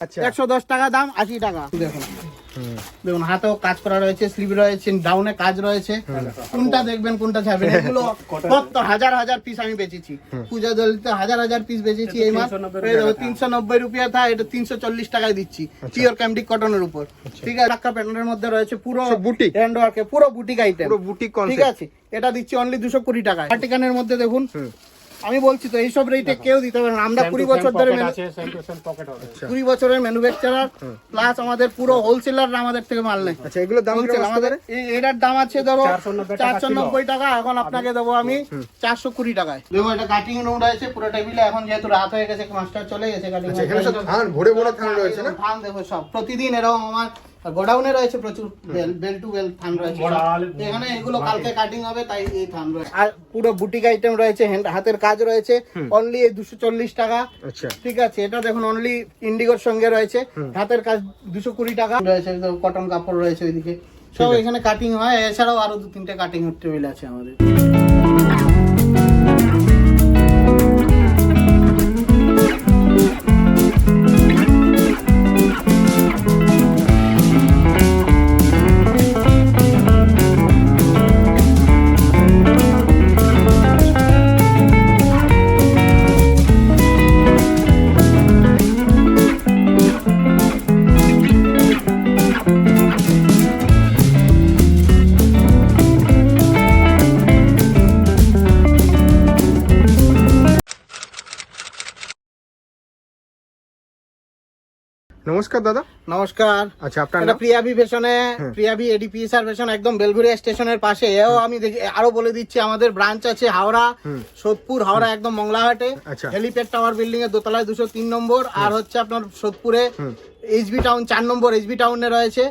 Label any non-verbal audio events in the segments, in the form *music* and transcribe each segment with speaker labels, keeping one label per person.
Speaker 1: আচ্ছা।
Speaker 2: একশো দশ টাকা দাম আশি টাকা। দেখুন। দেখুন হাতেও কাজ করা রয়েছে স্লিভ রয়েছে ডাউনে কাজ রয়েছে। কোনটা দেখবেন কোনটা ছাড়বেন? *laughs* এগুলো কত হাজার হাজার পিস আমি বেচেছি। পূজা দলিতে হাজার হাজার পিস বেচেছি এই মাস। তিনশো নব্বই রুপিয়া থা এটা তিনশো চল্লিশ টাকায় দিচ্ছি। পিওর ক্যাম্ডিক কটনের উপর। ঠিক আছে? টাকা প্যান্টের মধ্যে রয়েছে পুরো
Speaker 1: বুটিক?
Speaker 2: হ্যান্ড ওয়ার্কে পুরো বুটিক আইটেম
Speaker 1: পুরো বুটিক
Speaker 2: ঠিক আছে? এটা দিচ্ছি অনলি দুশো কুড়ি টাকায়। আর্টিকানের মধ্যে দেখুন। আমি বলছি তো এইসব রেটে কেউ দিতে পারে না। আমরা কুড়ি বছর ধরে
Speaker 1: আচ্ছা।
Speaker 2: কুড়ি বছরের ম্যানুফ্যাকচারার প্লাস আমাদের পুরো হোলসেলাররা আমাদের থেকে মাল নেয়।
Speaker 1: আচ্ছা এগুলোর দাম
Speaker 2: আমাদের এই- এটার দাম আছে ধরো চারশো নব্বই টাকা এখন আপনাকে দেবো আমি চারশো কুড়ি টাকায়। দেখো এটা কাটিং রুম রয়েছে পুরো টেবিলে এখন যেহেতু রাত হয়ে গেছে মাস্টার চলে গেছে কাটিং
Speaker 1: আচ্ছা এখানে সব ধান ভরে ভরে ধান রয়েছে না?
Speaker 2: ধান দেখো সব। প্রতিদিন এরকম আমার গোডাউনে রয়েছে প্রচুর বেল বেল টু বেল ধান রয়েছে। এখানে এগুলো কালকে কাটিং হবে তাই এই ধান রয়েছে। আর পুরো বুটিক আইটেম রয়েছে হাতের কাজ রয়েছে। অনলি এই দুশো চল্লিশ টাকা।
Speaker 1: আচ্ছা।
Speaker 2: ঠিক আছে এটা দেখুন অনলি ইন্ডিগোর সঙ্গে রয়েছে। হাতের কাজ দুশো কুড়ি টাকা। রয়েছে কটন কাপড় রয়েছে ওইদিকে। সব এখানে কাটিং হয় এছাড়াও আরও দু তিনটে কাটিং টেবিল আছে আমাদের।
Speaker 1: নমস্কার দাদা।
Speaker 2: নমস্কার।
Speaker 1: আচ্ছা আপনার
Speaker 2: প্রিয়াবি ফ্যাশনে প্রিয়াবি এডিপিএসআর ফ্যাশন একদম বেলঘুরিয়া স্টেশনের পাশে। এও আমি আরও বলে দিচ্ছি আমাদের ব্রাঞ্চ আছে হাওড়া সোদপুর হাওড়া একদম মংলাহাটে।
Speaker 1: আচ্ছা।
Speaker 2: হেলিপ্যাড টাওয়ার বিল্ডিং এর দোতলায় দুশো তিন নম্বর আর হচ্ছে আপনার সোদপুরে এইচবি টাউন চার নম্বর এইচবি টাউনে রয়েছে।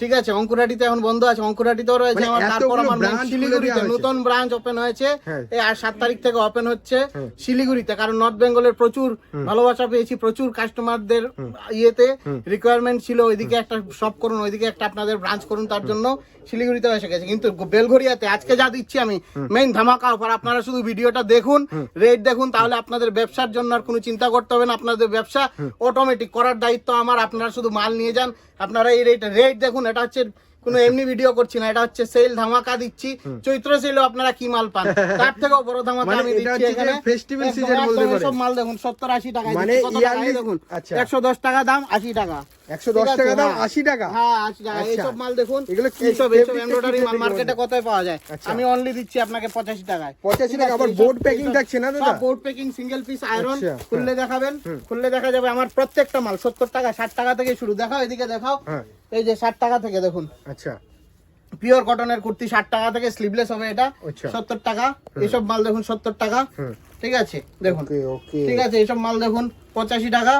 Speaker 2: ঠিক আছে অঙ্কুরাটিতে এখন বন্ধ আছে অঙ্কুরাটিতেও রয়েছে
Speaker 1: মানে
Speaker 2: আমার তারপর আমার শিলিগুড়িতে নতুন ব্রাঞ্চ ওপেন হয়েছে।
Speaker 1: হ্যাঁ।
Speaker 2: এই আর সাত তারিখ থেকে ওপেন হচ্ছে শিলিগুড়িতে কারণ নর্থ বেঙ্গলের প্রচুর ভালোবাসা পেয়েছি প্রচুর কাস্টমারদের ইয়েতে রিকোয়ারমেন্ট ছিল ওইদিকে একটা শপ করুন ওইদিকে একটা আপনাদের ব্রাঞ্চ করুন তার জন্য শিলিগুড়িতে এসে গেছে। কিন্তু বেলঘরিয়াতে আজকে যা দিচ্ছি আমি মেইন ধামাকা অফার আপনারা শুধু ভিডিওটা দেখুন রেট দেখুন তাহলে আপনাদের ব্যবসার জন্য আর কোনো চিন্তা করতে হবে না আপনাদের ব্যবসা অটোমেটিক করার দায়িত্ব আমার আপনারা শুধু মাল নিয়ে যান আপনারা এই রেট রেট দেখুন এটা হচ্ছে কোনো এমনি ভিডিও করছি না এটা হচ্ছে সেল ধামাকা দিচ্ছি। চৈত্র সেলও আপনারা কি মাল পান? *laughs* তার থেকেও বড় ধামাকা
Speaker 1: মানে
Speaker 2: আমি দিচ্ছি এখানে। ফেস্টিভ্যাল
Speaker 1: সিজন বলতে পারেন।
Speaker 2: সব মাল দেখুন সত্তর আশি টাকা
Speaker 1: মানে ইয়ারলি
Speaker 2: দেখুন।
Speaker 1: আচ্ছা।
Speaker 2: একশো দশ টাকা দাম আশি টাকা।
Speaker 1: টাকা দাম
Speaker 2: হ্যাঁ।
Speaker 1: টাকা।
Speaker 2: হ্যাঁ টাকা।
Speaker 1: আচ্ছা।
Speaker 2: এইসব মাল দেখুন।
Speaker 1: এগুলো কি?
Speaker 2: এইসব এইসব এমব্রয়ডারি মাল মার্কেটে কোথায় পাওয়া যায়?
Speaker 1: আচ্ছা।
Speaker 2: আমি অনলি দিচ্ছি আপনাকে পঁচাশি টাকায়।
Speaker 1: 85 টাকা, আবার থাকছে না দাদা?
Speaker 2: Board packing single piece iron
Speaker 1: আচ্ছা,
Speaker 2: খুললে দেখাবেন। খুললে দেখা যাবে আমার প্রত্যেকটা মাল সত্তর টাকা ষাট টাকা থেকে শুরু। দেখাও এদিকে দেখাও।
Speaker 1: হ্যাঁ।
Speaker 2: এই যে ষাট টাকা থেকে দেখুন।
Speaker 1: আচ্ছা।
Speaker 2: পিওর কটনের কুর্তি ষাট টাকা থেকে স্লিভলেস হবে এটা।
Speaker 1: আচ্ছা।
Speaker 2: সত্তর টাকা। এসব মাল দেখুন সত্তর টাকা। ঠিক আছে দেখুন। ঠিক আছে এসব মাল দেখুন। পঁচাশি টাকা।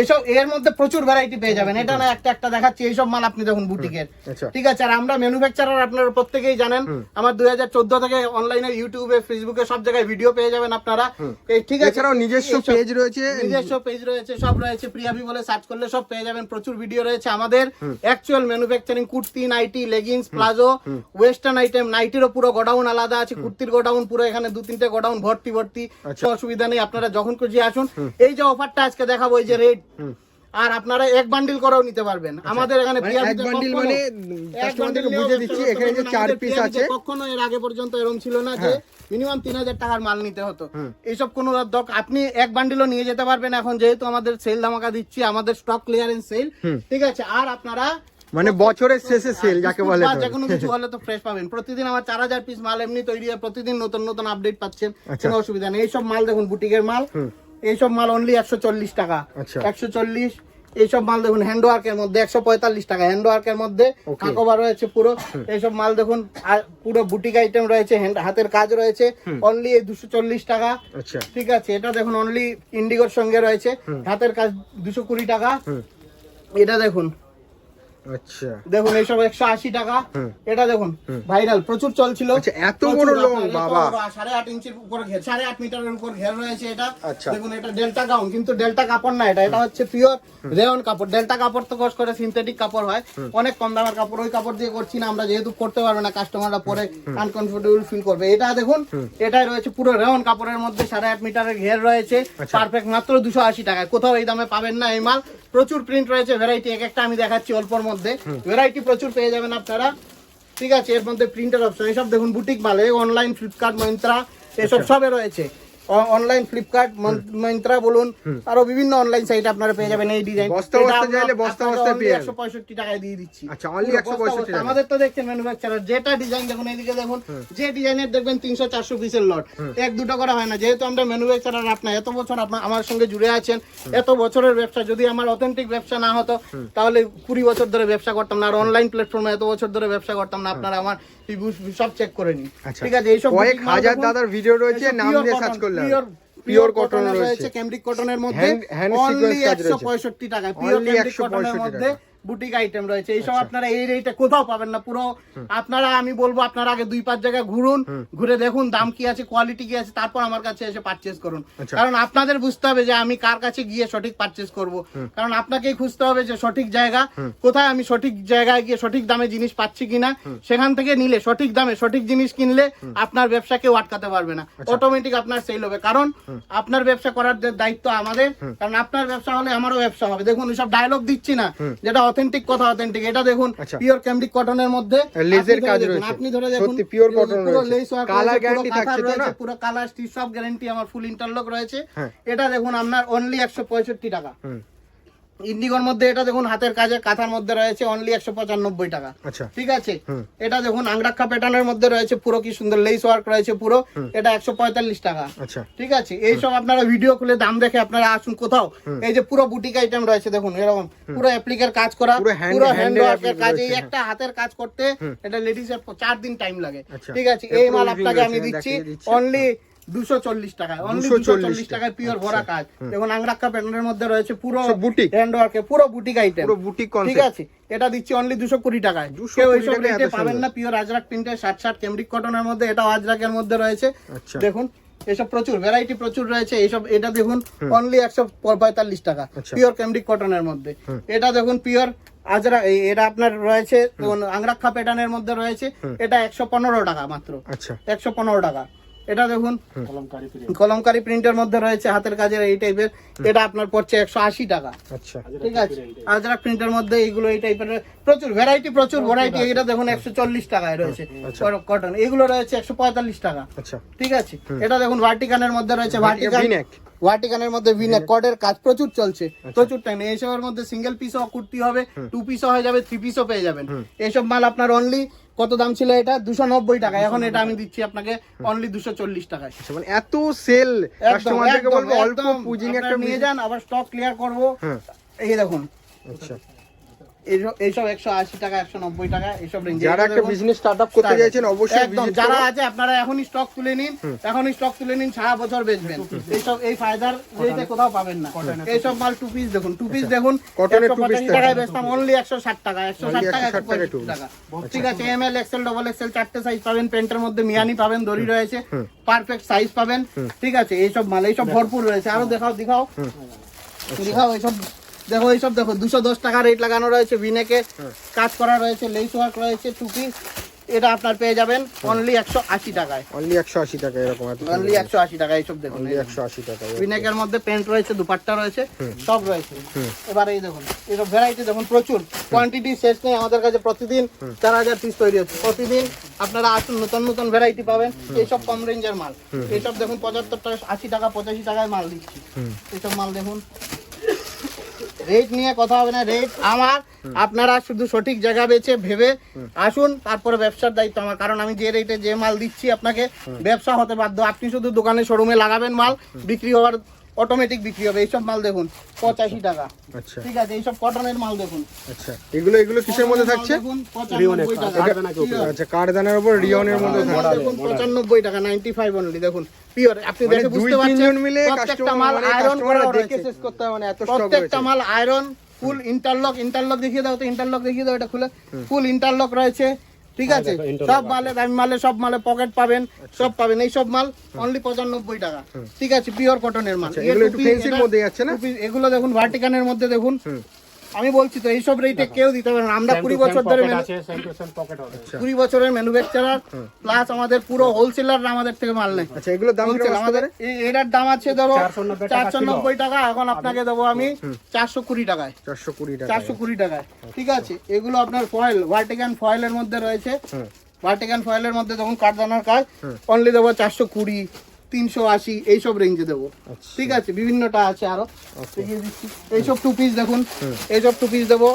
Speaker 2: এইসব এর মধ্যে প্রচুর ভ্যারাইটি পেয়ে যাবেন। এটা না একটা একটা দেখাচ্ছি এইসব মাল আপনি দেখুন বুটিকের
Speaker 1: আচ্ছা।
Speaker 2: ঠিক আছে আর আমরা ম্যানুফ্যাকচারার আপনারা প্রত্যেকেই জানেন আমার দুই হাজার চোদ্দ থেকে অনলাইনে ইউটিউবে ফেসবুকে সব জায়গায় ভিডিও পেয়ে যাবেন আপনারা। ঠিক আছে।
Speaker 1: নিজস্ব পেজ রয়েছে।
Speaker 2: নিজস্ব পেজ রয়েছে সব রয়েছে। প্রিয়াবি বলে সার্চ করলে সব পেয়ে যাবেন। প্রচুর ভিডিও রয়েছে আমাদের। Actual manufacturing kurti nighty leggings palazzo western item নাইটিরও পুরো গোডাউন আলাদা আছে। কুর্তির গোডাউন পুরো এখানে দু তিনটে গোডাউন ভর্তি ভর্তি
Speaker 1: আচ্ছা।
Speaker 2: অসুবিধা নেই আপনারা যখন খুশি আসুন। এই যে অফারটা আজকে দেখাবো এই যে রেট আর আপনারা এক বান্ডিল করেও নিতে পারবেন। আমাদের এখানে
Speaker 1: মানে এক বান্ডিল মানে কাস্টমারদেরকে বুঝিয়ে দিচ্ছি এখানে যে চার পিস আছে
Speaker 2: কখনো এর আগে পর্যন্ত এরকম ছিল না যে মিনিমাম তিন হাজার টাকার মাল নিতে হতো। এইসব কোনো দরকার আপনি এক বান্ডিলও নিয়ে যেতে পারবেন এখন যেহেতু আমাদের সেল ধামাকা দিচ্ছি আমাদের স্টক ক্লিয়ারেন্স সেল ঠিক আছে আর আপনারা
Speaker 1: মানে বছরের শেষে সেল যাকে বলে
Speaker 2: যে কোনো কিছু হলে তো ফ্রেশ পাবেন। প্রতিদিন আমার চার হাজার পিস মাল এমনি তৈরি হয় প্রতিদিন নতুন নতুন আপডেট পাচ্ছেন
Speaker 1: আচ্ছা।
Speaker 2: কোনো অসুবিধা নেই। এইসব মাল দেখুন বুটিকের মাল। এইসব মাল অনলি একশো চল্লিশ টাকা।
Speaker 1: আচ্ছা।
Speaker 2: একশো চল্লিশ এইসব মাল দেখুন হ্যান্ড ওয়ার্কের মধ্যে একশো পঁয়তাল্লিশ টাকা হ্যান্ড ওয়ার্কের মধ্যে. কাকোবা রয়েছে পুরো *laughs* এইসব মাল দেখুন পুরো বুটিক আইটেম রয়েছে হাতের কাজ রয়েছে অনলি এই দুশো চল্লিশ টাকা।
Speaker 1: আচ্ছা।
Speaker 2: ঠিক আছে এটা দেখুন অনলি ইন্ডিগোর সঙ্গে রয়েছে হাতের কাজ দুশো কুড়ি টাকা। এটা দেখুন
Speaker 1: আচ্ছা।
Speaker 2: দেখুন এইসব একশো আশি টাকা। এটা দেখুন ভাইরাল প্রচুর চলছিল।
Speaker 1: আচ্ছা, এত বড় লং, বাবা।
Speaker 2: সাড়ে আট ইঞ্চির উপর ঘের সাড়ে আট মিটারের উপর ঘের রয়েছে এটা।
Speaker 1: আচ্ছা।
Speaker 2: দেখুন এটা ডেল্টা গাউন কিন্তু ডেল্টা কাপড় না এটা। এটা হচ্ছে পিওর রেয়ন কাপড়। ডেল্টা কাপড় তো করে সিনথেটিক কাপড় হয়। অনেক কম দামের কাপড় ওই কাপড় দিয়ে করছি না আমরা যেহেতু করতে পারবে না কাস্টমাররা পরে আনকমফোর্টেবল ফিল করবে। এটা দেখুন এটাই রয়েছে পুরো রেয়ন কাপড়ের মধ্যে সাড়ে আট মিটারের ঘের রয়েছে। পারফেক্ট মাত্র দুশো আশি টাকায়। কোথাও এই দামে পাবেন না এই মাল। প্রচুর প্রিন্ট রয়েছে ভ্যারাইটি এক একটা আমি দেখাচ্ছি অল্পর মধ্যে। ভ্যারাইটি প্রচুর পেয়ে যাবেন আপনারা। ঠিক আছে এর মধ্যে প্রিন্টার অপশন এসব দেখুন বুটিক মাল অনলাইন ফ্লিপকার্ট মন্ত্রা এসব সবে রয়েছে। অনলাইন ফ্লিপকার্ট মন্ত্রা বলুন আরও বিভিন্ন অনলাইন সাইট আপনারা পেয়ে যাবেন এই ডিজাইন
Speaker 1: বস্তা বস্তা চাইলে বস্তা বস্তা পেয়ে যাবেন।
Speaker 2: একশো পঁয়ষট্টি টাকায় দিয়ে দিচ্ছি।
Speaker 1: আচ্ছা,
Speaker 2: পুরো
Speaker 1: 165
Speaker 2: বস্তা বস্তা।
Speaker 1: টাকা।
Speaker 2: আমাদের তো দেখছেন ম্যানুফ্যাকচারার যেটা ডিজাইন দেখুন এইদিকে দেখুন যে ডিজাইনের দেখবেন তিনশো চারশো পিসের লট এক দুটো করা হয় না। যেহেতু আমরা ম্যানুফ্যাকচারার আপনার এত বছর আপনার আমার সঙ্গে জুড়ে আছেন এত বছরের ব্যবসা যদি আমার অথেন্টিক ব্যবসা না হতো তাহলে কুড়ি বছর ধরে ব্যবসা করতাম না। আর অনলাইন প্ল্যাটফর্মে এত বছর ধরে ব্যবসা করতাম না। আপনারা আমার সব চেক করে নিন।
Speaker 1: আচ্ছা।
Speaker 2: ঠিক আছে এইসব
Speaker 1: কয়েক হাজার দাদার ভিডিও রয়েছে, নাম দিয়ে সার্চ করলে
Speaker 2: Pure cotton
Speaker 1: cotton
Speaker 2: রয়েছে। ক্যামব্রিক কটনের মধ্যে
Speaker 1: কাজ
Speaker 2: 165 টাকায় পিওর ক্যামব্রিক
Speaker 1: 165
Speaker 2: কটনের মধ্যে
Speaker 1: টাকা।
Speaker 2: বুটিক আইটেম রয়েছে। এইসব আপনারা এই রেটে কোথাও পাবেন না। পুরো আপনারা আমি বলব আপনারা আগে দুই পাঁচ জায়গায় ঘুরুন ঘুরে দেখুন দাম কি আছে কোয়ালিটি কি আছে তারপর আমার কাছে এসে পারচেজ করুন।
Speaker 1: আচ্ছা।
Speaker 2: কারণ আপনাদের বুঝতে হবে যে আমি কার কাছে গিয়ে সঠিক পারচেজ করব। কারণ আপনাকেই খুঁজতে হবে যে সঠিক জায়গা কোথায় আমি সঠিক জায়গায় গিয়ে সঠিক দামে জিনিস পাচ্ছি কিনা সেখান থেকে নিলে সঠিক দামে সঠিক জিনিস কিনলে আপনার ব্যবসা কেউ আটকাতে পারবে না।
Speaker 1: আচ্ছা।
Speaker 2: অটোমেটিক আপনার সেল হবে। কারণ আপনার ব্যবসা করার দায়িত্ব আমাদের কারণ আপনার ব্যবসা হলে আমারও ব্যবসা হবে। দেখুন সব ডায়লগ দিচ্ছি না যেটা অথেন্টিক কথা অথেন্টিক এটা দেখুন। পিওর ক্যামব্রিক কটনের মধ্যে
Speaker 1: লেজের কাজ রয়েছে।
Speaker 2: আপনি ধরে দেখুন
Speaker 1: সত্যি পিওর
Speaker 2: কটন
Speaker 1: রয়েছে। কালার
Speaker 2: কাঁথা
Speaker 1: থাকছে তো না?
Speaker 2: পুরো কালার স্টিচ সব গ্যারান্টি আমার ফুল ইন্টারলক রয়েছে
Speaker 1: হ্যাঁ।
Speaker 2: এটা দেখুন আপনার অনলি একশো পঁয়ষট্টি টাকা
Speaker 1: হুম
Speaker 2: ইন্ডিগোর মধ্যে এটা দেখুন হাতের কাজে কাঁথার মধ্যে রয়েছে অনলি একশো পঁচানব্বই টাকা।
Speaker 1: আচ্ছা।
Speaker 2: ঠিক আছে? এটা দেখুন আংরাক্ষা প্যাটার্নের মধ্যে রয়েছে পুরো কি সুন্দর লেস ওয়ার্ক রয়েছে পুরো। এটা একশো পঁয়তাল্লিশ টাকা।
Speaker 1: আচ্ছা।
Speaker 2: ঠিক আছে? এইসব আপনারা ভিডিও খুলে দাম দেখে আপনারা আসুন কোথাও। এই যে পুরো বুটিক আইটেম রয়েছে দেখুন এরকম পুরো অ্যাপ্লিকের কাজ করা
Speaker 1: পুরো
Speaker 2: হ্যান্ড
Speaker 1: এর
Speaker 2: ওয়ার্কের কাজ এই একটা হাতের কাজ করতে এটা লেডিসের চার দিন টাইম লাগে।
Speaker 1: আচ্ছা।
Speaker 2: ঠিক আছে? এই মাল আপনাকে আমি দিচ্ছি। অনলি দুশো চল্লিশ টাকায় অনলি দুশো চল্লিশ টাকায় পিওর
Speaker 1: আচ্ছা।
Speaker 2: ভরা কাজ। দেখুন প্যাটার্নের মধ্যে রয়েছে পুরো? হ্যান্ড ওয়ার্কে পুরো বুটিক আইটেম
Speaker 1: পুরো বুটিক
Speaker 2: ঠিক আছে? এটা দিচ্ছি অনলি দুশো কুড়ি টাকায়। কেউ এইসব রেটে পাবেন না পিওর আজরাক প্রিন্টের ষাট ষাট কটনের মধ্যে এটা আজরাকের মধ্যে রয়েছে।
Speaker 1: আচ্ছা।
Speaker 2: দেখুন এসব প্রচুর ভ্যারাইটি প্রচুর রয়েছে। এইসব এটা দেখুন অনলি একশো পঁয়তাল্লিশ টাকা। পিওর কেমব্রিক কটনের মধ্যে। এটা দেখুন পিওর আজরা এটা আপনার রয়েছে দেখুন আংরাক্ষা প্যাটার্নের মধ্যে রয়েছে এটা একশো পনেরো টাকা মাত্র।
Speaker 1: আচ্ছা।
Speaker 2: একশো পনেরো টাকা। এটা দেখুন। কলমকারি প্রিন্টের মধ্যে রয়েছে হাতের কাজের এই টাইপের এটা আপনার পড়ছে একশো আশি টাকা।
Speaker 1: আচ্ছা।
Speaker 2: ঠিক আছে? আজরাক প্রিন্টের মধ্যে এইগুলো এই টাইপের প্রচুর ভ্যারাইটি প্রচুর ভ্যারাইটি এটা দেখুন একশো চল্লিশ টাকায় রয়েছে। কটন এগুলো রয়েছে একশো পঁয়তাল্লিশ টাকা।
Speaker 1: আচ্ছা।
Speaker 2: ঠিক আছে? এটা দেখুন ভার্টিকানের মধ্যে রয়েছে। ভার্টিকান। ভার্টিকানের মধ্যে ভিনেক কটের কাজ প্রচুর চলছে। প্রচুর টাইম এইসবের মধ্যে সিঙ্গেল পিসও কুর্তি হবে টু পিসও হয়ে যাবে থ্রি পিসও পেয়ে যাবেন। এইসব মাল আপনার অনলি কত দাম ছিল এটা? দুশো নব্বই টাকা। এখন এটা আমি দিচ্ছি আপনাকে অনলি দুশো চল্লিশ টাকায়।
Speaker 1: আচ্ছা মানে এত সেল কাস্টমারদেরকে বলব অল্প পুঁজি নিয়ে একটা
Speaker 2: নিয়ে যান আবার স্টক ক্লিয়ার করব।
Speaker 1: হ্যাঁ।
Speaker 2: এই দেখুন।
Speaker 1: আচ্ছা।
Speaker 2: এইসব- একশো আশি টাকা একশো নব্বই টাকা এইসব রেঞ্জে
Speaker 1: যারা একটা বিজনেস স্টার্ট আপ করতে চাইছেন অবশ্যই
Speaker 2: একদম যারা আছে আপনারা এখনই স্টক তুলে নিন। এখনই স্টক তুলে নিন সারা বছর বেচবেন। এইসব এই ফায়দার রেটে কোথাও পাবেন না। এইসব মাল টু পিস দেখুন টু পিস দেখুন
Speaker 1: কটনের টা।
Speaker 2: টাকায় বেচতাম অনলি একশো ষাট টাকা একশো ষাট টাকা একশো পঁয়ষট্টি টাকা। ঠিক আছে M L XL double XL চারটে সাইজ পাবেন প্যান্টের মধ্যে মিয়ানি পাবেন দড়ি রয়েছে পারফেক্ট সাইজ পাবেন। ঠিক আছে এইসব মাল এইসব ভরপুর রয়েছে। আরও দেখাও দেখাও। দেখাও এইসব দেখো এইসব দেখো দুশো দশ টাকা রেট লাগানো রয়েছে ভিনেকে কাজ করা রয়েছে লেস ওয়ার্ক রয়েছে টুপি এটা আপনার পেয়ে যাবেন অনলি একশো আশি টাকায়।
Speaker 1: অনলি একশো আশি টাকা এরকম
Speaker 2: অনলি একশো আশি টাকা এইসব দেখুন
Speaker 1: একশো আশি টাকা
Speaker 2: ভিনেকের মধ্যে প্যান্ট রয়েছে দুপাট্টা রয়েছে সব রয়েছে। এবার এই দেখুন এইসব ভ্যারাইটি দেখুন প্রচুর। কোয়ান্টিটি শেষ নেই আমাদের কাছে প্রতিদিন চার হাজার পিস তৈরি হচ্ছে। প্রতিদিন আপনারা আসুন নতুন নতুন ভ্যারাইটি পাবেন। এইসব কম রেঞ্জের মাল। এইসব দেখুন পঁচাত্তর টাকা আশি টাকা পঁচাশি টাকায় মাল দিচ্ছি। এইসব মাল দেখুন। রেট নিয়ে কথা হবে না রেট আমার। আপনারা শুধু সঠিক জায়গা বেছে ভেবে আসুন তারপরে ব্যবসার দায়িত্ব আমার। কারণ আমি যে রেটে যে মাল দিচ্ছি আপনাকে ব্যবসা হতে বাধ্য। আপনি শুধু দোকানে শোরুমে লাগাবেন মাল বিক্রি হওয়ার অটোমেটিক বিক্রি হবে এইসব মাল দেখুন পঁচাশি টাকা।
Speaker 1: আচ্ছা।
Speaker 2: ঠিক আছে এইসব কটনের মাল দেখুন।
Speaker 1: আচ্ছা এগুলো এগুলো কিসের মধ্যে থাকছে?
Speaker 2: দেখুন, 95 টাকা।
Speaker 1: আচ্ছা কারদানার উপর রিয়নের মধ্যে
Speaker 2: দেখুন, 95 টাকা 95 only দেখুন। পিওর আপনি দেখে বুঝতে পারছেন
Speaker 1: তিনজন মিলে
Speaker 2: প্রত্যেকটা মাল আয়রন করা
Speaker 1: দেখে শেষ করতে হবে এত
Speaker 2: প্রত্যেকটা মাল আয়রন ফুল ইন্টারলক ইন্টারলক দেখিয়ে দাও তো ইন্টারলক দেখিয়ে দাও এটা খুলে। ফুল ইন্টারলক রয়েছে। ঠিক আছে? সব মালে দামি মালে সব মালে পকেট পাবেন সব পাবেন। এই সব মাল অনলি পঁচানব্বই টাকা। ঠিক আছে পিওর কটনের মাল।
Speaker 1: আচ্ছা, এগুলো একটু
Speaker 2: টুপি,
Speaker 1: fancy র
Speaker 2: এটা-
Speaker 1: মধ্যে যাচ্ছে না?
Speaker 2: এগুলো দেখুন ভার্টিকানের মধ্যে দেখুন। আমি বলছি তো এইসব রেটে কেউ দিতে পারে না। আমরা কুড়ি বছর ধরে
Speaker 3: হবে।
Speaker 2: কুড়ি বছরের ম্যানুফ্যাকচারার প্লাস আমাদের পুরো হোলসেলাররা আমাদের থেকে মাল নেয়।
Speaker 1: আচ্ছা এগুলোর দাম
Speaker 2: আমাদের এটার দাম আছে ধরো
Speaker 3: 490 টাকা
Speaker 2: চারশো নব্বই টাকা এখন আপনাকে দেবো আমি চারশো কুড়ি টাকায়।
Speaker 1: চারশো কুড়ি টাকা
Speaker 2: চারশো কুড়ি টাকায়। ঠিক আছে? এগুলো আপনার ফয়েল ভার্টিকান ফয়েলের মধ্যে রয়েছে।
Speaker 1: হুম।
Speaker 2: ভার্টিকান ফয়েলের মধ্যে যখন কাঠদানার কাজ অনলি দেবো চারশো কুড়ি। তিনশো আশি এইসব রেঞ্জে দেবো।
Speaker 1: আচ্ছা।
Speaker 2: ঠিক আছে? বিভিন্নটা আছে আরও। এইসব টু পিস দেখুন। এইসব টু পিস দেবো।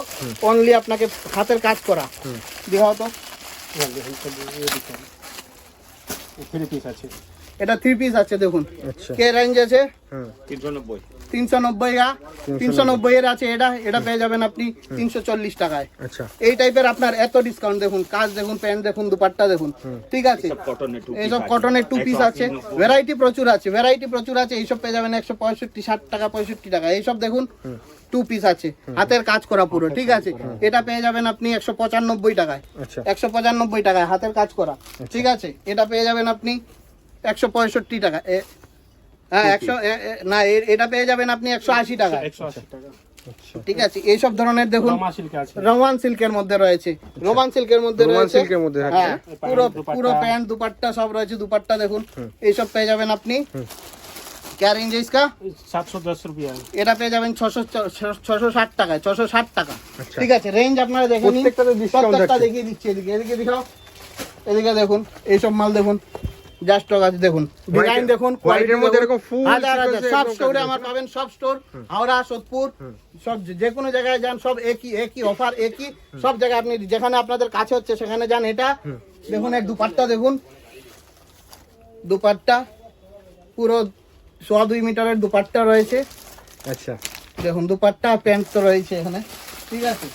Speaker 2: অনলি আপনাকে হাতের কাজ করা। দেওয়া হতো
Speaker 3: ফিরে পিস আছে।
Speaker 2: এটা থ্রি পিস আছে দেখুন।
Speaker 1: আচ্ছা।
Speaker 2: কে রেঞ্জ আছে?
Speaker 3: তিনশো নব্বই।
Speaker 2: তিনশো নব্বই তিনশো নব্বই। এর আছে এটা। এটা পেয়ে যাবেন আপনি তিনশো চল্লিশ টাকায়।
Speaker 1: আচ্ছা।
Speaker 2: এই টাইপের আপনার এত ডিসকাউন্ট দেখুন কাজ দেখুন প্যান্ট দেখুন দুপাট্টা দেখুন। ঠিক আছে? এইসব কটনের টু পিস আছে। ভ্যারাইটি প্রচুর আছে ভ্যারাইটি প্রচুর আছে। এইসব পেয়ে যাবেন একশো পঁয়ষট্টি ষাট টাকা পঁয়ষট্টি টাকা। এইসব দেখুন টু পিস আছে। হাতের কাজ করা পুরো ঠিক আছে? এটা পেয়ে যাবেন আপনি একশো পঁচানব্বই টাকায়।
Speaker 1: আচ্ছা।
Speaker 2: একশো পঁচানব্বই টাকায় হাতের কাজ করা। ঠিক আছে? এটা পেয়ে যাবেন আপনি একশো পঁয়ষট্টি টাকা এ- হ্যাঁ একশো এ- এ- না এ- এটা পেয়ে যাবেন আপনি একশো আশি টাকা
Speaker 3: একশো আশি টাকা
Speaker 1: আচ্ছা
Speaker 2: ঠিক আছে এইসব ধরনের দেখুন
Speaker 3: রমা সিল্কে আছে
Speaker 2: রোমান সিল্কের মধ্যে রয়েছে রোমান সিল্কের মধ্যে
Speaker 1: রোমান
Speaker 2: রয়েছে
Speaker 1: সিল্কের মধ্যে থাকছে।
Speaker 2: হ্যাঁ পুরো
Speaker 3: দুপাট্টা।
Speaker 2: পুরো প্যান্ট দুপাট্টা সব রয়েছে দুপাট্টা দেখুন এইসব পেয়ে যাবেন আপনি क्या रेंज है इसका
Speaker 3: সাত সौ দশ রুপিয়া
Speaker 2: এটা পেয়ে যাবেন ছশো ছশো ষাট টাকায় ছশো ষাট টাকা
Speaker 1: আচ্ছা।
Speaker 2: ঠিক আছে রেঞ্জ আপনারা দেখে নিন
Speaker 1: প্রত্যেকটাতে discount
Speaker 2: প্রত্যেকটা
Speaker 1: থাকছে।
Speaker 2: দেখিয়ে দিচ্ছি এদিকে এদিকে দেখাও এদিকে দেখুন এইসব মাল দেখুন জাস্ট আছে দেখুন। ডিজাইন দেখুন quality
Speaker 1: মধ্যে। এরকম
Speaker 2: হাজার হাজার সব স্টোরে আমার পাবেন সব স্টোর হাওড়া সোদপুর সব যে- কোনো জায়গায় যান সব একই একই অফার একই। সব জায়গায় আপনি যেখানে আপনাদের কাছে হচ্ছে সেখানে যান এটা। দেখুন এক দুপাট্টা দেখুন। দুপাট্টা পুরো সোয়া দুই মিটারের দুপাট্টা রয়েছে।
Speaker 1: আচ্ছা।
Speaker 2: দেখুন দুপাট্টা প্যান্ট তো রয়েছে এখানে। ঠিক আছে?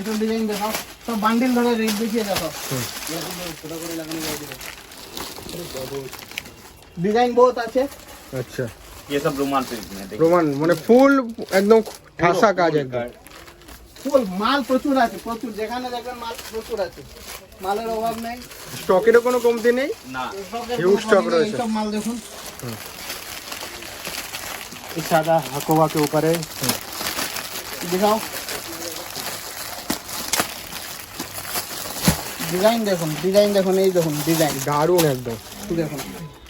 Speaker 2: এসব ডিজাইন দেখাও। সব বান্ডিল ধরে রেট দেখিয়ে দেখো ডিজাইন বহুত আছে
Speaker 1: আচ্ছা
Speaker 4: ये सब रुमाल पे हैं देखिए
Speaker 1: রোমান মানে ফুল একদম ঠাসা কাজ একদম
Speaker 2: ফুল মাল প্রচুর আছে প্রচুর যেখানে দেখবেন মাল প্রচুর আছে মালের অভাব নেই
Speaker 1: স্টকেরও কোনো কমতি নেই
Speaker 4: ना
Speaker 2: স্টকের
Speaker 1: Huge
Speaker 2: কোনো
Speaker 1: stock
Speaker 2: কমি নেই,
Speaker 1: রয়েছে।
Speaker 2: এইসব মাল দেখুন
Speaker 3: इस सादा हकोवा के ऊपर है
Speaker 2: দেখাও ডিজাইন দেখুন ডিজাইন দেখুন এই দেখুন ডিজাইন
Speaker 1: দারুণ একদম।
Speaker 2: দেখুন।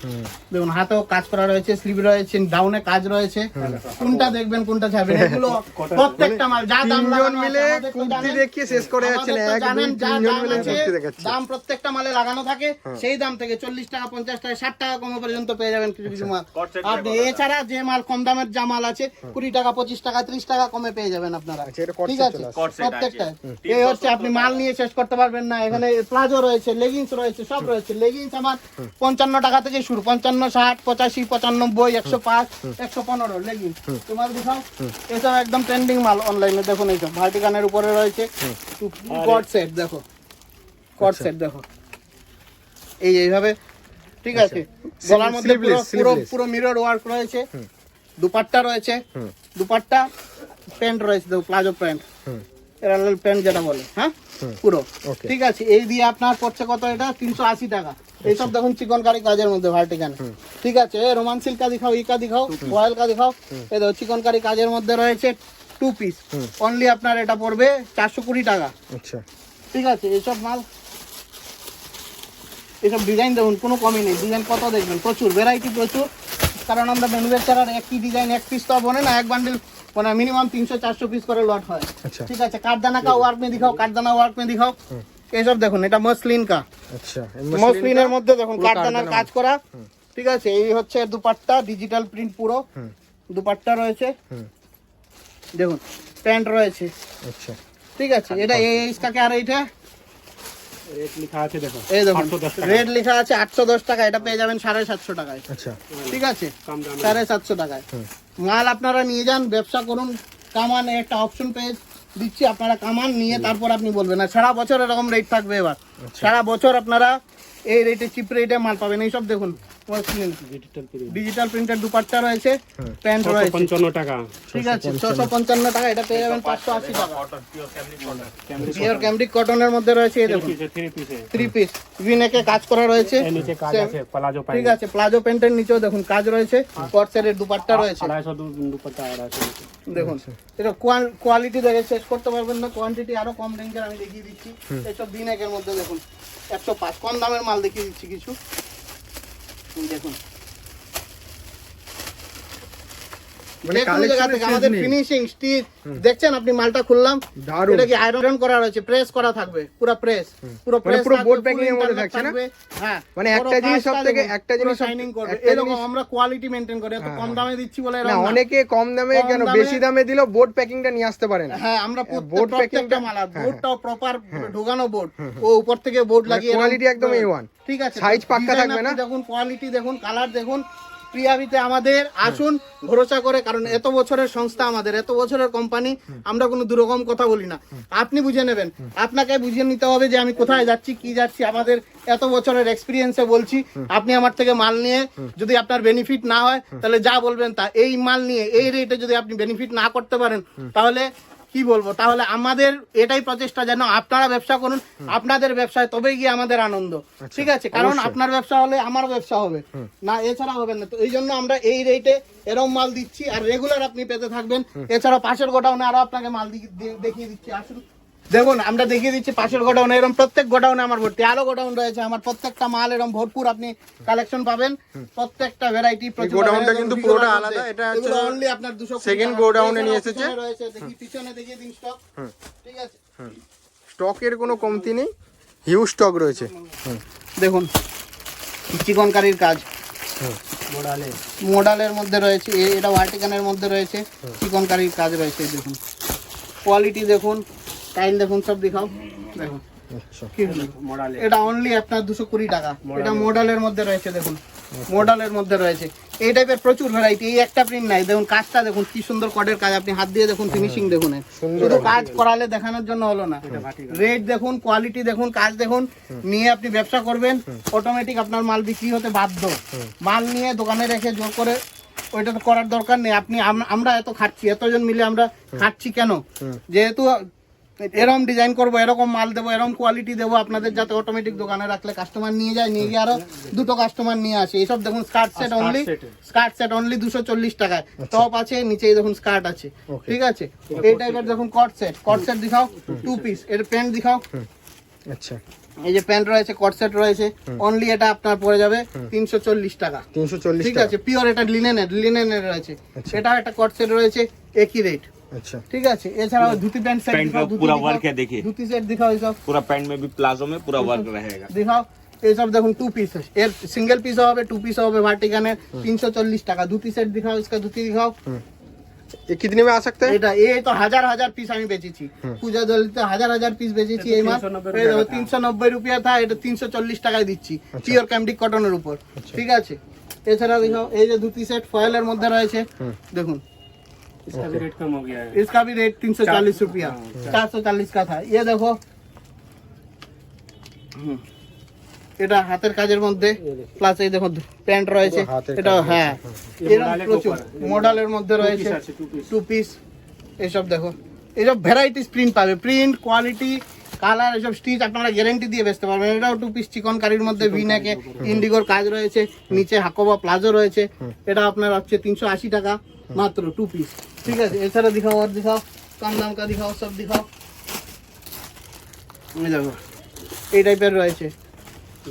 Speaker 1: হুম।
Speaker 2: দেখুন হাতেও কাজ করা রয়েছে স্লিপ রয়েছে ডাউনে কাজ রয়েছে। কোনটা দেখবেন কোনটা ছাড়বেন এগুলো প্রত্যেকটা মাল যা দাম লাগানো
Speaker 1: মিলে কুর্তি দেখিয়ে শেষ করে যাচ্ছে না
Speaker 2: আমাদের তো
Speaker 1: এক দুই
Speaker 2: জানেন যা
Speaker 1: তিনজন
Speaker 2: দাম
Speaker 1: মিলে
Speaker 2: আছে,
Speaker 1: কুর্তি দেখাচ্ছে।
Speaker 2: দাম প্রত্যেকটা মালে লাগানো থাকে। সেই দাম থেকে চল্লিশ টাকা পঞ্চাশ টাকা ষাট টাকা কমে পর্যন্ত পেয়ে যাবেন কিছু কিছু মাল।
Speaker 4: set
Speaker 2: আপনি এছাড়া যে মাল কম দামের যা মাল আছে কুড়ি টাকা পঁচিশ টাকা ত্রিশ টাকা কমে পেয়ে যাবেন আপনারা।
Speaker 1: আচ্ছা,
Speaker 2: ঠিক আছে?
Speaker 4: set
Speaker 2: প্রত্যেকটা। এই হচ্ছে আপনি মাল নিয়ে শেষ করতে পারবেন না। এখানে প্লাজো রয়েছে লেগিংস রয়েছে সব রয়েছে। লেগিংস আমার পঞ্চান্ন টাকা থেকে শুরু পঞ্চান্ন ষাট পঁচাশি পঁচানব্বই একশো পাঁচ একশো পনেরো লেগিংস তোমার দেখাও এসব একদম ট্রেন্ডিং মাল অনলাইনে দেখুন এইসব ভার্টিকানের উপরে রয়েছে কট সেট দেখো। কট সেট দেখো। এই এইভাবে ঠিক আছে? গলার মধ্যে পুরো পুরো মিরর ওয়ার্ক রয়েছে। দুপাট্টা রয়েছে। দুপাট্টা প্যান্ট রয়েছে দেখো প্লাজো প্যান্ট।
Speaker 1: হুম।
Speaker 2: প্যারালাল প্যান্ট যেটা বলে হ্যাঁ? পুরো। ঠিক আছে এই দিয়ে আপনার পড়ছে কত এটা? তিনশো আশি টাকা। এইসব দেখুন চিকনকারি কাজের মধ্যে ভার্টিকান ঠিক আছে? এ রোমান সিল্কা দিখাও ইকা দিখাও রয়্যাল কা দিখাও এই দেখো চিকনকারি কাজের মধ্যে রয়েছে টু পিস অনলি আপনার এটা পড়বে চারশো কুড়ি টাকা।
Speaker 1: আচ্ছা।
Speaker 2: ঠিক আছে এইসব মাল এসব ডিজাইন দেখুন কোনো কমই নেই। ডিজাইন কত দেখবেন? প্রচুর ভ্যারাইটি প্রচুর। কারণ আমরা ম্যানুফ্যাকচারার একই ডিজাইন এক পিস তো বনে না এক বান্ডিল মানে মিনিমাম তিনশো চারশো পিস করে লট হয়।
Speaker 1: আচ্ছা।
Speaker 2: ঠিক আছে কাঠদানা কা ওয়ার্ক মে দিখাও কাঠদানা ওয়ার্ক মে দিখাও এইসব দেখুন এটা মসলিন কা।
Speaker 1: আচ্ছা
Speaker 2: মসলিনের মধ্যে দেখুন কাঠদানার কাজ করা। ঠিক আছে এই হচ্ছে দুপাট্টা ডিজিটাল প্রিন্ট পুরো। দুপাট্টা রয়েছে। দেখুন প্যান্ট রয়েছে।
Speaker 1: আচ্ছা।
Speaker 2: ঠিক আছে এটা এই ইসকা কে আর এইটা? রেট আছে টাকা। এটা পেয়ে যাবেন 750 টাকায়। ঠিক আছে? 750 টাকায়। মাল আপনারা নিয়ে যান ব্যবসা করুন। কামান একটা অপশন দিচ্ছি আপনারা কামান নিয়ে তারপর আপনি বলবেন। না সারা বছর এরকম রেট থাকবে এবার। সারা বছর আপনারা এই রেটে চিপ রেটে মাল পাবেন। এইসব দেখুন।
Speaker 3: ডিজিটাল
Speaker 2: প্রিন্টের দুপাট্টা রয়েছে হ্যাঁ।
Speaker 3: প্যান্ট
Speaker 2: রয়েছে।
Speaker 3: পঞ্চান্ন টাকা।
Speaker 2: ঠিক আছে ছশো পঞ্চান্ন। টাকা এটা পেয়ে যাবেন পাঁচশো আশি টাকা। পিওর ক্যামডিক কটনের মধ্যে রয়েছে
Speaker 3: থ্রি পিস
Speaker 2: ভিনেকে কাজ করা রয়েছে। ঠিক আছে প্লাজো প্যান্টের নিচেও দেখুন কাজ রয়েছে। কর্সের দুপাট্টা রয়েছে। দেখুন আচ্ছা। এটা কোয়ালিটি দেখে শেষ করতে পারবেন না। কোয়ান্টিটি আরও কম রেঞ্জের আমি দেখিয়ে দিচ্ছি। এসব ভিনেকের মধ্যে দেখুন একশো পাঁচ। কম দামের মাল দেখিয়ে দিচ্ছি কিছু। দেখুন
Speaker 1: মানে
Speaker 2: যে কোনো জায়গা
Speaker 1: কালেকশনের
Speaker 2: থেকে
Speaker 1: শেষ
Speaker 2: আমাদের ফিনিশিং স্টিচ দেখছেন আপনি মালটা খুললাম এটা কি আয়রন করা রয়েছে প্রেস করা থাকবে পুরো প্রেস পুরো
Speaker 1: মানে
Speaker 2: প্রেস
Speaker 1: পুরো board packing এর মধ্যে থাকছে না?
Speaker 2: হ্যাঁ
Speaker 1: মানে একটা জিনিস সব থেকে- একটা জিনিস
Speaker 2: শাইনিং করবে। এরকম আমরা কোয়ালিটি মেইনটেইন করি এত কম দামে দিচ্ছি বলে
Speaker 1: না অনেকে কম দামে কেন বেশি দামে দিলেও বোর্ড প্যাকিংটা নিয়ে আসতে পারে না।
Speaker 2: হ্যাঁ আমরা বোর্ড মাল
Speaker 1: হ্যাঁ,
Speaker 2: বোর্ডটাও প্রপার ঢোকানো বোর্ড ও উপর থেকে বোর্ড লাগিয়ে
Speaker 1: A1
Speaker 2: ঠিক আছে
Speaker 1: পাক্কা থাকবে না?
Speaker 2: দেখুন কোয়ালিটি দেখুন কালার দেখুন প্রিয়াবিতে আমাদের আসুন ভরসা করে, কারণ এত বছরের সংস্থা আমাদের, এত বছরের কোম্পানি আমরা কোনো দুরকম কথা বলি না। আপনি বুঝে নেবেন। আপনাকে বুঝে নিতে হবে যে আমি কোথায় যাচ্ছি, কি যাচ্ছি, আমাদের এত বছরের এক্সপিরিয়েন্সে বলছি, আপনি আমার থেকে মাল নিয়ে যদি আপনার বেনিফিট না হয়, তাহলে যা বলবেন তা, এই মাল নিয়ে, এই রেটে যদি আপনি বেনিফিট না করতে পারেন, তাহলে কি বলব? তাহলে আমাদের এটাই প্রচেষ্টা যেন আপনারা ব্যবসা করুন আপনাদের ব্যবসায় তবেই গিয়ে আমাদের আনন্দ। ঠিক আছে? কারণ আপনার ব্যবসা হলে আমার ব্যবসা হবে। না এছাড়া হবে না। তো এই জন্য আমরা এই রেটে এরম মাল দিচ্ছি আর রেগুলার আপনি পেতে থাকবেন। এছাড়া পাশের গোডাউনে আরও আপনাকে মাল দেখিয়ে দিচ্ছি। আসুন। দেখুন আমরা দেখিয়ে দিচ্ছি পাশের গোডাউনে এরকম প্রত্যেক গোডাউনে আমার ভর্তি। আরও গোডাউন রয়েছে আমার প্রত্যেকটা মাল এরকম ভরপুর আপনি কালেকশন পাবেন। প্রত্যেকটা ভ্যারাইটি
Speaker 1: গোডাউনটা কিন্তু পুরোটা আলাদা, এটা হচ্ছে
Speaker 2: অনলি আপনার 200
Speaker 1: second গোডাউনে নিয়ে এসেছে।
Speaker 2: রয়েছে দেখি পিছনে দেখিয়ে দিন স্টক ঠিক আছে?
Speaker 1: স্টকের কোনো কমতি নেই হিউজ স্টক রয়েছে।
Speaker 2: দেখুন চিকনকারির কাজ।
Speaker 3: মোডালে।
Speaker 2: মডালের মধ্যে রয়েছে এটা ভার্টিকানের মধ্যে রয়েছে চিকনকারির কাজ রয়েছে দেখুন। কোয়ালিটি দেখুন। টাইল দেখুন সব দেখাও। দেখুন।
Speaker 1: আচ্ছা
Speaker 2: এটা অনলি আপনার দুশো কুড়ি টাকা। এটা মডেলের মধ্যে রয়েছে দেখুন। মডেলের মধ্যে রয়েছে। এই টাইপের প্রচুর ভ্যারাইটি এই একটা প্রিন্ট নাই। দেখুন কাজটা দেখুন কি সুন্দর কডের কাজ। আপনি হাত দিয়ে দেখুন ফিনিশিং দেখুন। শুধু কাজ করালে দেখানোর জন্য হলো না। রেট দেখুন কোয়ালিটি দেখুন কাজ দেখুন নিয়ে আপনি ব্যবসা করবেন অটোমেটিক আপনার মাল বিক্রি হতে বাধ্য। মাল নিয়ে দোকানে রেখে জোর করে ওইটা তো করার দরকার নেই। আপনি আমরা এত খাচ্ছি এতজন মিলে আমরা খাচ্ছি কেন? যেহেতু এরকম ডিজাইন করব এরকম মাল দেবো এরকম কোয়ালিটি দেবো আপনাদের যাতে অটোমেটিক দোকানে রাখলে কাস্টমার নিয়ে যায় নিয়ে গিয়ে আরও দুটো কাস্টমার নিয়ে আসে। এইসব দেখুন skirt
Speaker 3: set only
Speaker 2: skirt set only দুশো চল্লিশ টাকায়। টপ আছে নিচেই দেখুন স্কার্ট আছে। ঠিক আছে? এই টাইপের দেখুন কট সেট কট সেট দেখাও টু পিস এর প্যান্ট দেখাও।
Speaker 1: আচ্ছা।
Speaker 2: এই যে প্যান্ট রয়েছে কট সেট রয়েছে অনলি এটা আপনার পড়ে যাবে তিনশো চল্লিশ টাকা।
Speaker 1: তিনশো চল্লিশ
Speaker 2: ঠিক আছে? পিওর এটা লিনেনের লিনেনের রয়েছে।
Speaker 1: আচ্ছা।
Speaker 2: এটাও একটা কট সেট রয়েছে একই রেট
Speaker 1: আচ্ছা
Speaker 2: ঠিক আছে এছাড়াও ধুতি প্যান্ট সেট
Speaker 4: पैंट
Speaker 2: দিখাও
Speaker 4: में
Speaker 2: ধুতি
Speaker 4: पूरा
Speaker 2: দিখাও।
Speaker 4: वर्क है देखिए
Speaker 2: ধুতি সেট দিখাও এইসব
Speaker 4: पूरा पैंट में भी प्लाजो में पूरा वर्क रहेगा
Speaker 2: দিখাও এইসব দেখুন টু পিস এর সিঙ্গেল পিস হবে টু পিস হবে ভার্টিকানের তিনশো চল্লিশ টাকা ধুতি সেট দিখাও इसका ধুতি দিখাও
Speaker 1: ये कितने में आ सकता है
Speaker 2: এটা এই তো হাজার হাজার পিস আমি বেচেছি পূজা দলিতে হাজার হাজার পিস বেচেছি এই মাস
Speaker 3: 390 টাকা था।
Speaker 2: তিনশো নব্বই রুপিয়া থা এটা তিনশো চল্লিশ টাকায় দিচ্ছি পিওর ক্যাম্ডিক কটনের উপর ঠিক আছে এছাড়া দেখাও এই যে ধুতি সেট ফয়েলের মধ্যে রয়েছে দেখুন
Speaker 3: इसका भी रेट कम हो गया है
Speaker 2: इसका भी रेट तीन सौ चालीस रुपया चार सौ चालीस का था ये देखो হুম। এটা হাতের কাজের মধ্যে প্লাস এই দেখো প্যান্ট রয়েছে
Speaker 1: হাতের
Speaker 2: এটা
Speaker 1: কাজের
Speaker 2: হ্যাঁ
Speaker 3: ये
Speaker 2: এরকম
Speaker 3: model
Speaker 2: প্রচুর
Speaker 3: ऊपर।
Speaker 2: মডেলের মধ্যে
Speaker 3: Two
Speaker 2: রয়েছে
Speaker 3: piece আছে, two piece।
Speaker 2: টু পিস এসব দেখো এসব ভ্যারাইটিস প্রিন্ট পাবে প্রিন্ট কোয়ালিটি কালার এসব স্টিচ আপনারা গ্যারেন্টি দিয়ে বেসতে পারবেন। এটাও টু পিস চিকন কারির মধ্যে ভিনেকে ইন্ডিগোর কাজ রয়েছে নিচে হাকোবা প্লাজো রয়েছে। এটা আপনার হচ্ছে তিনশো আশি টাকা মাত্র টু পিস ঠিক আছে এছাড়া দেখাও আর দেখাও কম দামকা দেখাও সব দেখাও। এই টাইপের রয়েছে।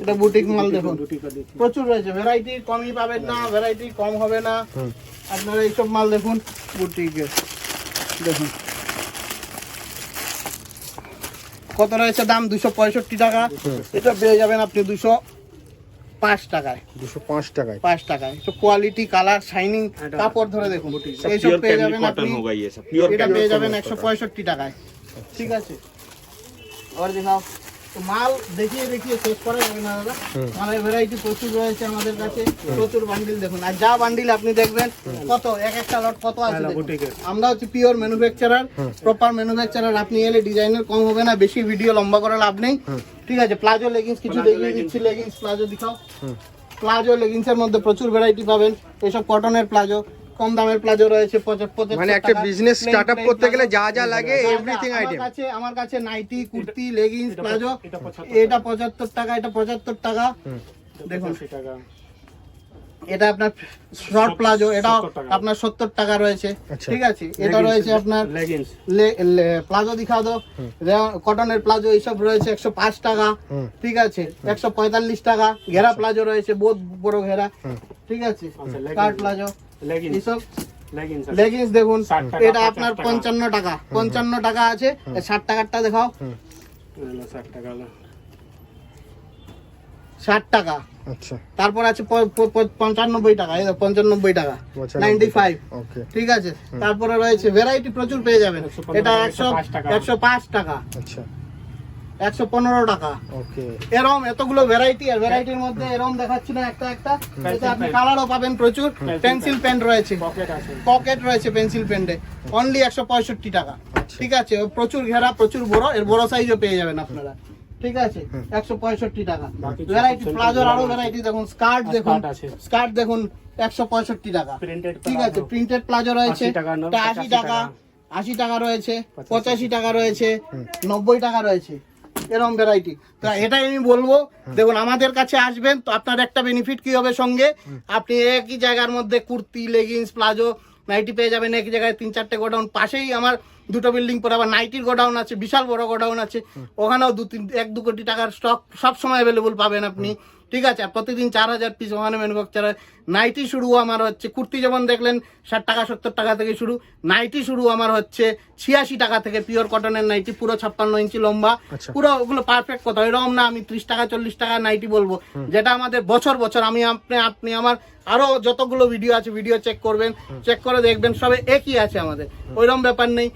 Speaker 2: এটা বুটিক মাল দেখুন। প্রচুর রয়েছে ভ্যারাইটি কমই পাবেন না ভ্যারাইটি কম হবে না। আপনারা এইসব মাল দেখুন বুটিকের দেখুন। কত রয়েছে দাম? দুশো পঁয়ষট্টি টাকা। এটা পেয়ে যাবেন আপনি দুশো পাঁচ টাকায়।
Speaker 1: দুশো পাঁচ টাকায়।
Speaker 2: পাঁচ টাকায়। তো কোয়ালিটি কালার শাইনিং কাপড় ধরে দেখুন। পেয়ে যাবেন আপনি। এটা পেয়ে যাবেন একশো পঁয়ষট্টি টাকায়। ঠিক আছে? তো মাল দেখিয়ে দেখিয়ে শেষ করা যাবে না দাদা। মালের ভ্যারাইটি প্রচুর রয়েছে আমাদের কাছে প্রচুর বান্ডিল দেখুন। আর যা বান্ডিল আপনি দেখবেন কত এক একটা লট কত আছে আমরা হচ্ছে পিওর ম্যানুফ্যাকচারার প্রপার ম্যানুফ্যাকচারার আপনি এলে ডিজাইনের কম হবে না বেশি ভিডিও লম্বা করে লাভ নেই। ঠিক আছে প্লাজো লেগিংস কিছু দেখিয়ে দিচ্ছি লেগিংস প্লাজো দেখাও। প্লাজো লেগিংসের মধ্যে প্রচুর ভ্যারাইটি পাবেন এইসব কটনের প্লাজো কম দামের প্লাজো রয়েছে
Speaker 1: মানে একটা
Speaker 2: Plain-
Speaker 1: startup
Speaker 2: plain
Speaker 1: করতে গেলে
Speaker 2: প্লাজো।
Speaker 1: যা যা লাগে
Speaker 2: যা যা,
Speaker 1: everything
Speaker 2: আমার কাছে আমার কাছে নাইটি কুর্তি লেগিংস প্লাজো।
Speaker 3: এটা 75
Speaker 2: পঁচাত্তর টাকা এটা পঁচাত্তর টাকা। দেখুন।
Speaker 3: টাকা।
Speaker 2: এটা আপনার শর্ট প্লাজো এটা আপনার সত্তর টাকা রয়েছে।
Speaker 1: আচ্ছা।
Speaker 2: ঠিক আছে? এটা রয়েছে আপনার
Speaker 3: লেগিংস
Speaker 2: লে- লে- প্লাজো দিখা দাও কটনের প্লাজো এইসব রয়েছে একশো পাঁচ টাকা। ঠিক আছে? একশো পঁয়তাল্লিশ টাকা। ঘেরা প্লাজো রয়েছে বহুত বড় ঘেরা। ঠিক আছে?
Speaker 3: আচ্ছা,
Speaker 2: কার্ড প্লাজো।
Speaker 3: লেগিংস
Speaker 2: এইসব
Speaker 3: লেগিংস
Speaker 2: দেখুন এটা আপনার পঞ্চান্ন টাকা পঞ্চান্ন টাকা আছে ষাট টাকারটা দেখাও।
Speaker 3: ষাট টাকা
Speaker 2: ষাট টাকা।
Speaker 1: আচ্ছা।
Speaker 2: তারপর আছে পঞ্চানব্বই টাকা এই পঞ্চানব্বই টাকা নাইনটি ফাইভ ঠিক আছে? তারপরে রয়েছে ভ্যারাইটি প্রচুর পেয়ে যাবেন। এটা একশো একশো পাঁচ টাকা।
Speaker 1: আচ্ছা।
Speaker 2: একশো পনেরো টাকা।
Speaker 1: ওকে।
Speaker 2: এরম এতগুলো ভ্যারাইটি আর ভ্যারাইটির মধ্যে এরম দেখাচ্ছি না একটা একটা। এতে আপনি কালারও পাবেন প্রচুর। পেন্সিল পেন রয়েছে।
Speaker 3: পকেট আছে।
Speaker 2: পকেট রয়েছে পেন্সিল পেন্টে অনলি একশো পঁয়ষট্টি টাকা।
Speaker 1: আচ্ছা।
Speaker 2: ঠিক আছে? ও প্রচুর ঘেরা প্রচুর বড়। এর বড় সাইজও পেয়ে যাবেন আপনারা। ঠিক আছে? একশো পঁয়ষট্টি টাকা। ভ্যারাইটি
Speaker 3: ছোট
Speaker 2: প্লাজোর
Speaker 3: আরও
Speaker 2: ভ্যারাইটি দেখুন স্কার্ট দেখুন। স্কার্ট দেখুন একশো পঁয়ষট্টি টাকা। ঠিক আছে? প্রিন্টেড প্লাজো রয়েছে।
Speaker 3: 80 টাকা,
Speaker 2: এটা আশি
Speaker 3: 85
Speaker 2: টাকা।
Speaker 3: টাকা।
Speaker 2: আশি টাকা রয়েছে। পঁচাশি। টাকা রয়েছে। নব্বই টাকা রয়েছে। এরকম ভ্যারাইটি তো এটাই আমি বলব। দেখুন আমাদের কাছে আসবেন তো আপনার একটা বেনিফিট কি হবে সঙ্গে? আপনি একই জায়গার মধ্যে কুর্তি লেগিংস প্লাজো নাইটি পেয়ে যাবেন। একই জায়গায় তিন চারটে গোডাউন পাশেই আমার দুটো বিল্ডিং পরে আবার নাইটির গোডাউন আছে বিশাল বড় গোডাউন আছে। ওখানেও দু তিন এক দু কোটি টাকার স্টক সবসময় অ্যাভেলেবল পাবেন আপনি। ঠিক আছে? আর প্রতিদিন চার হাজার পিস ওখানে ম্যানুফ্যাকচার নাইটি শুরু আমার হচ্ছে কুর্তি যেমন দেখলেন ষাট টাকা সত্তর টাকা থেকে শুরু। নাইটি শুরু আমার হচ্ছে ছিয়াশি টাকা থেকে পিওর কটনের নাইটি পুরো ছাপ্পান্ন ইঞ্চি লম্বা।
Speaker 1: আচ্ছা।
Speaker 2: পুরো ওগুলো পারফেক্ট কথা। এরকম না আমি ত্রিশ টাকা চল্লিশ টাকা নাইটি বলব। যেটা আমাদের বছর বছর। আমি আপনি আপনি আমার আরও যতগুলো ভিডিও আছে ভিডিও চেক করবেন চেক করে দেখবেন সবে একই আছে আমাদের। ওইরকম ব্যাপার নেই।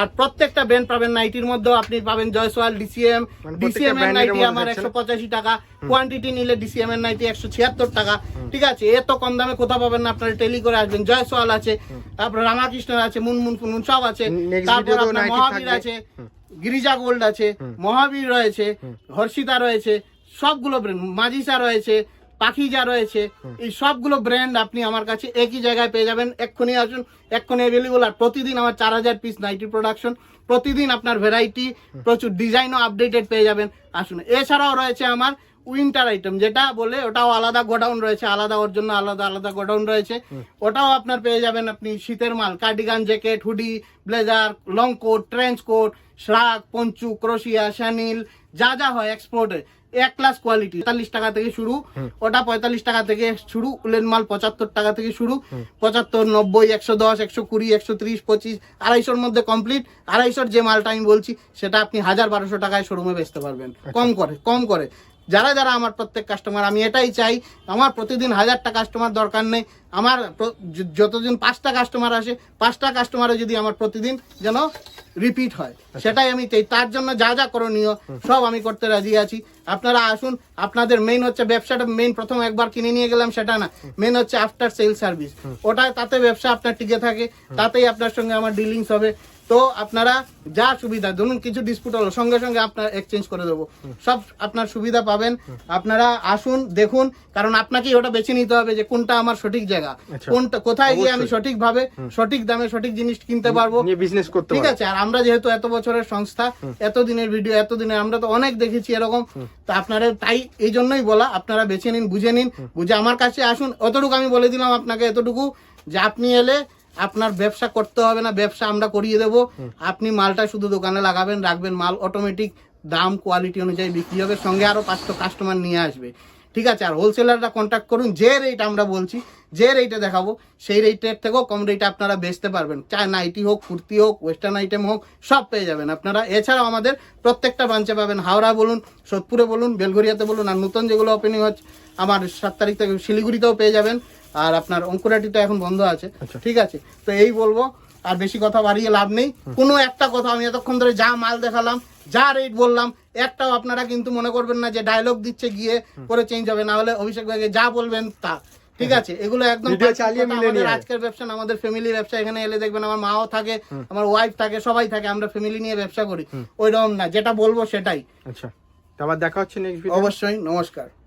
Speaker 2: আর প্রত্যেকটা ব্র্যান্ড পাবেন নাইটির মধ্যেও। আপনি পাবেন জয়সওয়াল ডিসিএম ডিসিএম এর নাইটি আমার একশো পঁচাশি টাকা। কোয়ান্টিটি নিলে ডিসিএম এর নাইটি একশো ছিয়াত্তর টাকা। ঠিক আছে? এত কম দামে কোথাও পাবেন না আপনারা টেলি করে আসবেন জয়সওয়াল আছে তারপর রামাকৃষ্ণের আছে মুনমুন ফুনমুন সব আছে তারপর আপনার মহাবীর আছে গিরিজা গোল্ড আছে মহাবীর রয়েছে হর্ষিতা রয়েছে সবগুলো ব্র্যান্ড মাজিসা রয়েছে পাখিজা রয়েছে এই সবগুলো ব্র্যান্ড আপনি আমার কাছে একই জায়গায় পেয়ে যাবেন এক্ষুনি আসুন এক্ষুনি অ্যাভেলেবল আর প্রতিদিন আমার চার হাজার পিস নাইটি প্রোডাকশন প্রতিদিন আপনার ভ্যারাইটি প্রচুর ডিজাইনও আপডেটেড পেয়ে যাবেন। আসুন এছাড়াও রয়েছে আমার উইন্টার আইটেম যেটা বলে ওটাও আলাদা গোডাউন রয়েছে আলাদা ওর জন্য আলাদা আলাদা গোডাউন রয়েছে। ওটাও আপনার পেয়ে যাবেন আপনি শীতের মাল cardigan jacket hoodie blazer long coat trench coat shrug poncho ক্রোশিয়া chenille যা যা হয় এক্সপোর্টে এক ক্লাস কোয়ালিটি পঁয়তাল্লিশ টাকা থেকে শুরু ওটা পঁয়তাল্লিশ টাকা থেকে শুরু উলেন মাল পঁচাত্তর টাকা থেকে শুরু। পঁচাত্তর নব্বই একশো দশ একশো কুড়ি একশো ত্রিশ পঁচিশ আড়াইশোর মধ্যে কমপ্লিট আড়াইশোর যে মালটা আমি বলছি সেটা আপনি হাজার বারোশো টাকায় শোরুমে বেচতে পারবেন। কম করে কম করে। যারা যারা আমার প্রত্যেক কাস্টমার আমি এটাই চাই আমার প্রতিদিন হাজারটা কাস্টমার দরকার নেই আমার যতদিন পাঁচটা কাস্টমার আসে পাঁচটা কাস্টমারে যদি আমার প্রতিদিন যেন রিপিট হয়। সেটাই আমি চাই। তার জন্য যা যা করণীয় সব আমি করতে রাজি আছি। আপনারা আসুন আপনাদের মেইন হচ্ছে ব্যবসাটা মেইন প্রথম একবার কিনে নিয়ে গেলাম সেটা না। মেইন হচ্ছে আফটার সেল সার্ভিস ওটা তাতে ব্যবসা আপনার টিকে থাকে তাতেই আপনার সঙ্গে আমার ডিলিংস হবে। তো আপনারা যা সুবিধা ধরুন কিছু ডিসপুট হলো সঙ্গে সঙ্গে আপনার এক্সচেঞ্জ করে দেবো। সব আপনার সুবিধা পাবেন। আপনারা আসুন দেখুন কারণ আপনাকেই ওটা বেছে নিতে হবে যে কোনটা আমার সঠিক জায়গা।
Speaker 1: আচ্ছা।
Speaker 2: কোনটা কোথায় গিয়ে আমি। সঠিকভাবে সঠিক দামে সঠিক জিনিস কিনতে পারব।
Speaker 1: বিজনেস করতে
Speaker 2: ঠিক আছে? আর আমরা যেহেতু এত বছরের সংস্থা এত দিনের ভিডিও এত দিনের আমরা তো অনেক দেখেছি এরকম। তো আপনারা তাই এই জন্যই বলা আপনারা বেছে নিন বুঝে নিন বুঝে আমার কাছে আসুন। অতটুকু আমি বলে দিলাম আপনাকে এতটুকু যে আপনি এলে আপনার ব্যবসা করতে হবে না, ব্যবসা আমরা করিয়ে দেব। আপনি মালটা শুধু দোকানে লাগাবেন, রাখবেন, মাল অটোমেটিক দাম কোয়ালিটি অনুযায়ী বিক্রি হবে, সঙ্গে আরও পাঁচটা কাস্টমার নিয়ে আসবে। ঠিক আছে? আর হোলসেলাররা কন্ট্যাক্ট করুন, যে রেট আমরা বলছি, যে রেটে দেখাবো, সেই রেটের থেকেও কম রেটে আপনারা বেচতে পারবেন। চায় নাইটি হোক, কুর্তি হোক ওয়েস্টার্ন আইটেম হোক, সব পেয়ে যাবেন আপনারা। এছাড়াও আমাদের প্রত্যেকটা ব্রাঞ্চে পাবেন। হাওড়া বলুন, সোদপুরে বলুন, বেলঘরিয়াতে বলুন, আর নতুন যেগুলো ওপেনিং হচ্ছে, আমার সাত তারিখ থেকে শিলিগুড়িতেও পেয়ে যাবেন। আর আপনার অঙ্কুরাটিটা এখন বন্ধ আছে। ঠিক আছে? তো এই বলব আর বেশি কথা বাড়িয়ে লাভ নেই। কোনো একটা কথা আমি এতক্ষণ ধরে যা মাল দেখালাম যা রেট বললাম একটাও আপনারা কিন্তু মনে করবেন না যে ডায়লগ দিচ্ছে গিয়ে করে চেঞ্জ হবে। না হলে অভিষেক ভাইকে যা বলবেন তা। ঠিক আছে? এগুলো একদম
Speaker 1: চালিয়ে
Speaker 2: আমাদের আজকের ব্যবসা না, আমাদের ফ্যামিলি ব্যবসা। এখানে এলে দেখবেন আমার মাও থাকে আমার ওয়াইফ থাকে সবাই থাকে। আমরা ফ্যামিলি নিয়ে ব্যবসা করি। ওইরকম না। যেটা বলব সেটাই।
Speaker 1: আচ্ছা। তো আবার দেখা হচ্ছে নেক্সট
Speaker 2: অবশ্যই। নমস্কার।